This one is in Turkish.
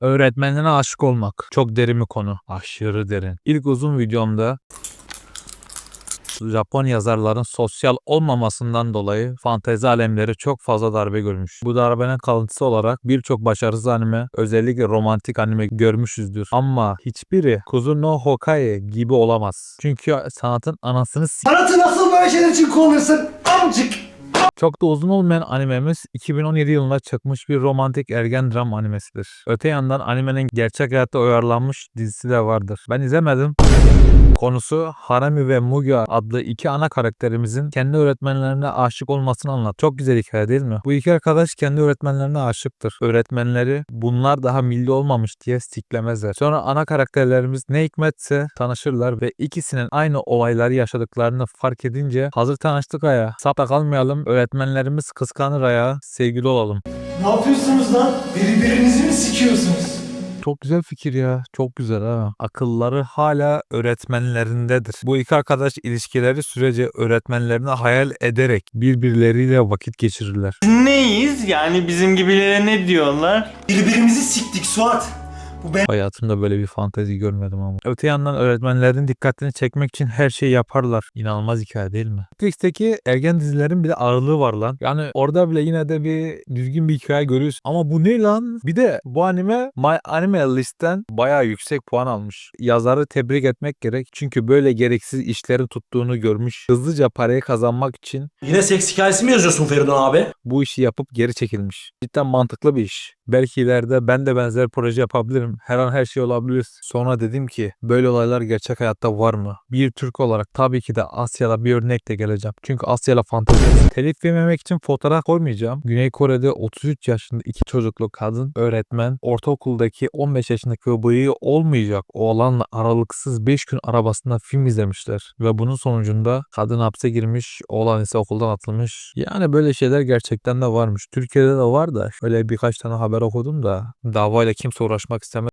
Öğretmenine aşık olmak. Çok derin bir konu. Aşırı derin. İlk uzun videomda Japon yazarların sosyal olmamasından dolayı fantezi alemleri çok fazla darbe görmüş. Bu darbenin kalıntısı olarak birçok başarısız anime, özellikle romantik anime görmüşüzdür. Ama hiçbiri Kuzu no Hokae gibi olamaz. Çünkü sanatın anasını s- Sanatı nasıl böyle şeyler için kullanırsın? Amcık. Çok da uzun olmayan animemiz 2017 yılında çıkmış bir romantik ergen dram animesidir. Öte yandan animenin gerçek hayatta uyarlanmış dizisi de vardır. Ben izlemedim. Konusu Harami ve Mugia adlı iki ana karakterimizin kendi öğretmenlerine aşık olmasını anlat. Çok güzel hikaye değil mi? Bu iki arkadaş kendi öğretmenlerine aşıktır. Öğretmenleri bunlar daha milli olmamış diye siklemezler. Sonra ana karakterlerimiz ne hikmetse tanışırlar ve ikisinin aynı olayları yaşadıklarını fark edince hazır tanıştık aya sapta kalmayalım öğretmenlerimiz kıskanır aya sevgili olalım. Ne yapıyorsunuz lan? Birbirinizi mi sikiyorsunuz? Çok güzel fikir ya. Çok güzel ha. Akılları hala öğretmenlerindedir. Bu iki arkadaş ilişkileri sürece öğretmenlerini hayal ederek birbirleriyle vakit geçirirler. Neyiz? Yani bizim gibilere ne diyorlar? Birbirimizi siktik Suat. Bu ben... Hayatımda böyle bir fantezi görmedim ama. Öte yandan öğretmenlerin dikkatini çekmek için her şeyi yaparlar. İnanılmaz hikaye değil mi? Netflix'teki ergen dizilerin bir de ağırlığı var lan. Yani orada bile yine de bir düzgün bir hikaye görüyorsun. Ama bu ne lan? Bir de bu anime My Anime List'ten bayağı yüksek puan almış. Yazarı tebrik etmek gerek. Çünkü böyle gereksiz işlerin tuttuğunu görmüş. Hızlıca parayı kazanmak için Yine seks hikayesi mi yazıyorsun Feridun abi? bu işi yapıp geri çekilmiş. Cidden mantıklı bir iş. Belki ileride ben de benzer proje yapabilirim. Her an her şey olabilir. Sonra dedim ki böyle olaylar gerçek hayatta var mı? Bir Türk olarak tabii ki de Asya'da bir örnekle geleceğim. Çünkü Asya'la fantezi. Telif yememek için fotoğraf koymayacağım. Güney Kore'de 33 yaşında iki çocuklu kadın öğretmen ortaokuldaki 15 yaşındaki o bıyığı olmayacak oğlanla aralıksız 5 gün arabasında film izlemişler. Ve bunun sonucunda kadın hapse girmiş, oğlan ise okuldan atılmış. Yani böyle şeyler gerçekten de varmış. Türkiye'de de var da şöyle birkaç tane haber okudum da davayla kimse uğraşmak istemez.